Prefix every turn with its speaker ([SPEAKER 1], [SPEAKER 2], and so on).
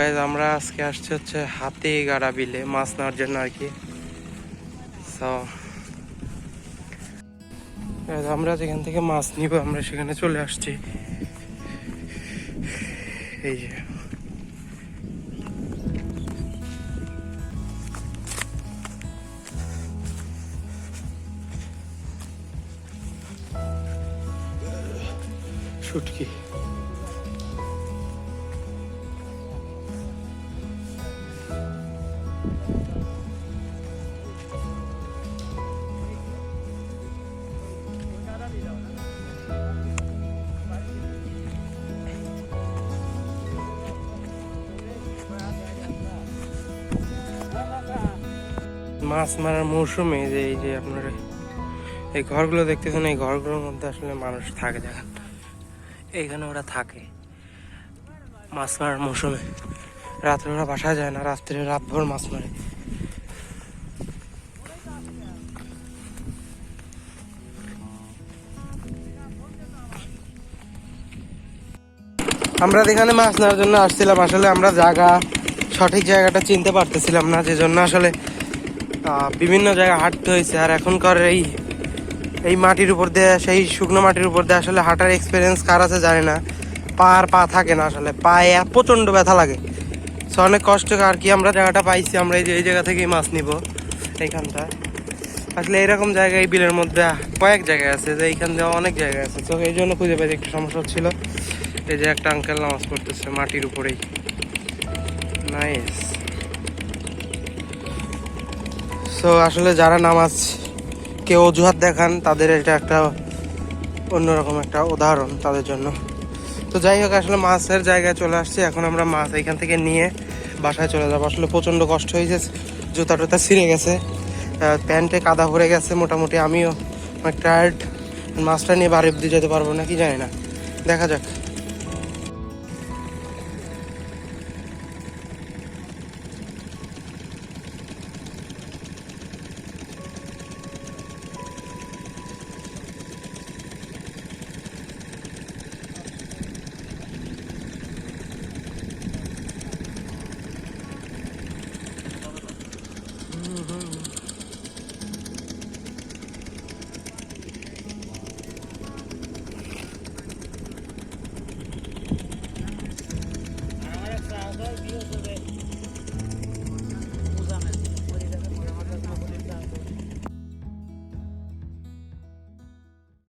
[SPEAKER 1] Guys, আমরা আজকে আসছি হচ্ছে হাতে গাড়া বিলে মাছ নেওয়ার জন্য আর কি। আমরা যেখান থেকে মাছ নিব আমরা সেখানে চলে আসছি। এই যে। শুটকি। মাছ মারার মৌসুমে যে এই যে আপনার এই ঘরগুলো দেখতেছেন, এই ঘরগুলোর মধ্যে আসলে মানুষ থাকে দেখেন এইখানে ওরা থাকে মাছ মারার মৌসুমে। রাত্রে ওরা বাসায় যায় না, রাত্রে রাতভর মাছ মারে। আমরা এখানে মাছ নেওয়ার জন্য আসছিলাম, আসলে আমরা জায়গা, সঠিক জায়গাটা চিনতে পারতেছিলাম না যে জন্য আসলে বিভিন্ন জায়গায় হাঁটতে হয়েছে। আর এখনকার এই এই মাটির উপর দিয়ে, সেই শুকনো মাটির উপর দিয়ে আসলে হাঁটার এক্সপিরিয়েন্স কার আছে জানি না। পা আর পা থাকে না আসলে, পায়ে প্রচণ্ড ব্যথা লাগে। সো অনেক কষ্ট আর কি, আমরা জায়গাটা পাইছি, আমরা এই যে এই জায়গা থেকেই মাছ নিব এইখানটা আসলে এরকম জায়গা এই বিলের মধ্যে কয়েক জায়গায় আছে, যে এইখান দিয়ে অনেক জায়গায় আছে। তো এই জন্য খুঁজে পাইছি, একটু সমস্যা হচ্ছিল। এই যে একটা আঙ্কেল নামাজ পড়তেছে মাটির উপরেই। নাইস সো আসলে যারা নামাজ কেউ অজুহাত দেখান, তাদের এটা একটা অন্যরকম একটা উদাহরণ তাদের জন্য। তো যাই হোক, আসলে মাছের জায়গায় চলে আসছি। এখন আমরা মাছ এখান থেকে নিয়ে বাসায় চলে যাব। আসলে প্রচণ্ড কষ্ট হয়েছে, জুতা টুতা ছিঁড়ে গেছে প্যান্টে কাদা ভরে গেছে, মোটামুটি আমিও অনেক টায়ার্ড মাছটা নিয়ে বাড়ি অব্দি যেতে পারব না কি জানি না। দেখা যাক। આગળ દિવસો રહે